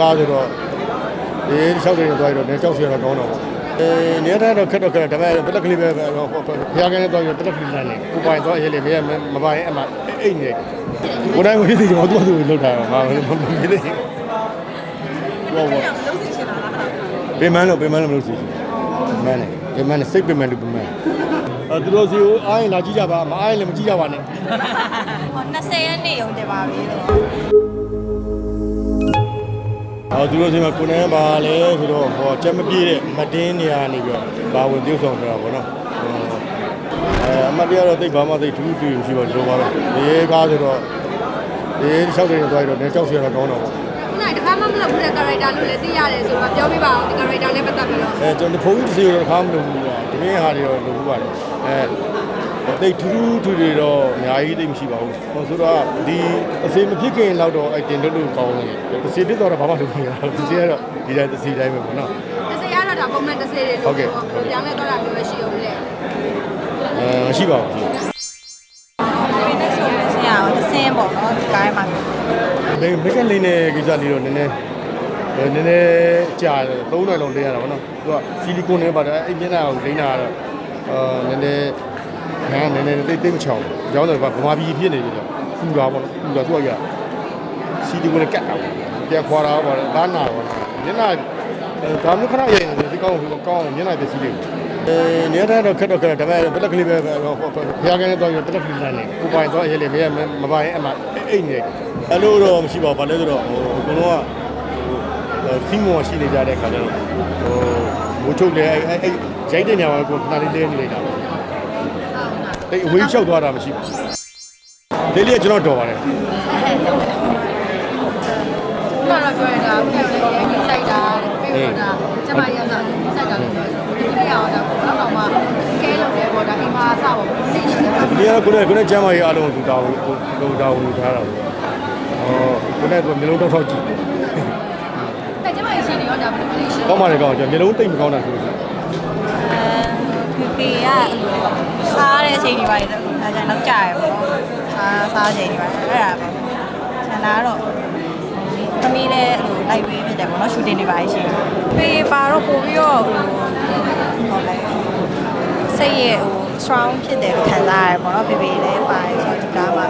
ကားဆိုတော့ဒီလျှောက်တယ်သွားရတော့နေကြောက်စီရတော့ကောင်းတော့ပေါ့အဲနေရာတော့ခက်တော့ခက်ဒါပေမဲ့ပလက်ကလေးပဲဘုရားကနေတော့ပလက်ကလေးလမ်းနေကိုပိုင်တော့ရေးလေမင်းမပိုင်အမှအိတ်နေကိုတိုင်းကိုဖြစ်စီကျွန်တော်သူ့သူလောက်တာမှာမမမသိဘောဘောပေမန်းလို့ပေမန်းလို့မလို့စီမန်းနေပေမန်းနေစိတ်ပေမန်းလို့ပေမန်းအဲသူတို့စီကိုအားရင်လာကြည့်ကြပါမအားရင်လည်းမကြည့်ကြပါနဲ့ဟော20ရက်နေ့ရုံတင်ပါပြီလို့ အော်သူတို့စီမှာကိုနေပါလဲဆိုတော့ဟောချက်မပြည့်တဲ့မတင်းနေရာနေပြီးတော့ဘာဝင်ပြုတ်ဆောင်ကြတာပေါ့နော်အဲအမတ်တရားတော့တိတ်ဘာမှတိတ်ထူးထူးရှိပါလို့ပါပဲဒီကားဆိုတော့ဒီလျှောက်တယ်သွားရတော့နေကြောက်စီရတော့ကောင်းတော့ပေါ့ခုနကတခါမှမလုပ်ဘူးတဲ့ character လို့လည်းသိရတယ်ဆိုတော့ပြောပြပါအောင်ဒီ character နဲ့ပတ်သက်ပြီးတော့အဲကျွန်တော်ဖုန်းစီတော့တစ်ခါမလုပ်ဘူးကွာဒီနေ့ဟာတွေတော့လုပ်ဘူးပါတယ်အဲ တိတ်ထူးထူးတွေတော့အများကြီးတိတ်မရှိပါဘူးဟောဆိုတော့ဒီအစီမဖြစ်ခင်တော့တော့အတင်လို့လို့ကောင်းတယ်အစီဖြစ်တော့ဘာမှလုပ်မရဘူးဒီစီကတော့ဒီတိုင်းအစီတိုင်းပဲပေါ့နော်တစ်စရတော့ဒါပုံမှန်တစ်စတွေလို့ပြောင်းလဲသွားတာမျိုးပဲရှိအောင်လေအဲမရှိပါဘူးဒီနေ့ဆိုရင်ဆရာတော့ဆင်းပေါ့နော်ဒီကားမှာဒီမက်ကလေးနဲ့ကိစ္စလေးတော့နည်းနည်းအဲနည်းနည်းကြာတယ်သုံးနိုင်လုံးလေးရတာပေါ့နော်သူကဆီလီကွန်နဲ့ပါတယ်အဲ့မျက်နှာကိုလိမ့်တာကတော့အာနည်းနည်း ဟမ်နည်းနည်းတိတ်တိတ်မချောင်းဘူးကြောင်းတယ်ကဗမာပြည်ဖြစ်နေပြီတော့ပူတာပေါ့နော်ပူတာသူကရဆီလီကွန်နဲ့ကတ်တာပေါ့ပြန်ခွာတာပေါ့ဒါနာပေါ့မျက်နှာဒါမျိုးခဏရိုင်နေဒီကောင်းကောင်းမျက်နှာပစ္စည်းလေးအဲနေရာတော့ခက်တော့ခက်ဒါပေမဲ့ပလက်ကလေးပဲဘုရားကနေတော့ပလက်ကလေးလမ်းနေကိုပိုင်တော့ရေးလေမင်းမပိုင်အမှအိတ်နေအဲ့လိုတော့မရှိပါဘူးဘာလဲဆိုတော့ဟိုအကုန်လုံးကစီမောရှိနေကြတဲ့ခါကျတော့ဟိုမိုးချုပ်လေအဲ့အဲ့ရိုက်တဲ့နေရာမှာကိုခဏလေးလဲနေလိုက်တာပဲ တိတ်အဝေးလျှောက်သွားတာမရှိဘူးလေးလေးကကျွန်တော်တော်ပါတယ်ခုနကတော့ပြောရတာဖက်လေးရေးကြိုက်တာပြေတော့ဒါကျမရစားလို့စိုက်တာလို့ပြောတယ်ဒီနေ့အောင်ဒါကတော့တော့မှကဲလို့လေပေါ့ဒါအိမ်မှာအစပေါ့ဘယ်လိုနေရှိလဲဒီကကိုလည်းကိုလည်းကျမ်းမာရေးအားလုံးကိုသူတောင်းသူတောင်းလို့ထားတာပေါ့ဟောကိုလည်းသူမျိုးလုံးတောက်ထောက်ကြည့်အဲကျမရရှိနေရောဒါဘယ်လိုနေရှိကောင်းပါလေကောင်းကျွန်တော်မျိုးလုံးတိတ်မကောင်းတာဆိုလို့ အဲဖေကစားတဲ့အချိန်တွေပါလေဒါကြတော့ကြာရပေါ့စားစားချိန်တွေပါအဲ့ဒါပေါ့ဆန္ဒကတော့သမီးလည်းဟိုလိုက်ပေးဖြစ်တယ်ပေါ့နော်ရှူတင်တွေပါရှိတယ်ဖေပါတော့ပို့ပြီးတော့ဟိုဟောလဲစိတ်ရဲ့ဟို strong ဖြစ်တယ်လို့ခံစားရတယ်ပေါ့နော်ဖေဖေလည်းပါတယ်ဆိုတော့ဒီကားမှာ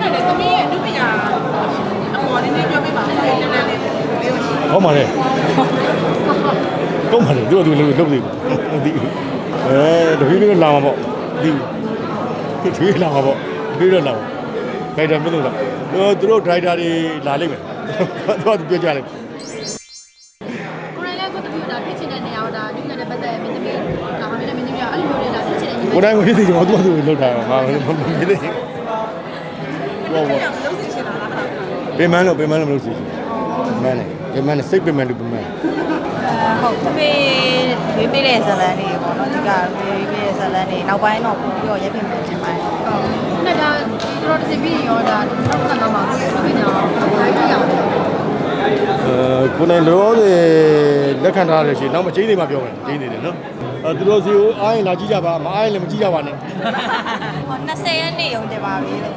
အဲ့ဒါသမီးရဲ့နုပညာအပေါ်နည်းနည်းပြောပြပါဦးနည်းနည်းလေးလေးကိုရှိကောင်းပါလေကောင်းပါလေသူကသူလုံးလုံးသေးဘူး မသိဘူးအဲတပည့်ပြီးလာမှာပေါ့ဒီတပည့်လာမှာပေါ့တပည့်တော့လာမှာဒိုက်တာမင်းတို့လားသူတို့ဒိုက်တာတွေလာလိမ့်မယ်သူကပြောကြလိမ့်မယ်ကိုယ်လည်းကိုယ်တမျိုးဒါဖြစ်ချင်တဲ့နေရာဒါဒီနေ့နဲ့ပတ်သက်မင်းသမီးဒါဟာမင်းနဲ့မင်းသမီးအဲ့လိုမျိုးတွေဒါဖြစ်ချင်တဲ့ညီမကိုတိုင်းကိုဖြစ်စီကျွန်တော်သူ့သူလောက်တာမှာမသိဘောဘောတယ်လုံးစီချင်တာလားအဲ့ဒါပေမန်းလို့ပေမန်းလို့မလို့စီ မန်းနေပေမန်းနေစိတ်ပေမန်းလို့ပေမန်းဟုတ်ဖေဖေပေးပေးတဲ့ဇာတ်လမ်းတွေပေါ့နော်ဒီကဖေပေးပေးတဲ့ဇာတ်လမ်းတွေနောက်ပိုင်းတော့ပို့ပြီးတော့ရက်ပြင်မှတင်ပါတယ်ခုနကဒါဒီတော့တစ်စီပြီးရောဒါနောက်ဆက်တော့မှာဆိုတော့မင်းညာလိုက်ကြည့်အောင်အဲကိုနိုင်လောဆယ်လက်ခံထားရရှိနောက်မချင်းနေမှာပြောမယ်ချင်းနေတယ်နော်အဲသူတို့စီကိုအားရင်လာကြည့်ကြပါမအားရင်လည်းမကြည့်ကြပါနဲ့ဟော20ရက်နေ့ရုံတင်ပါပြီလို့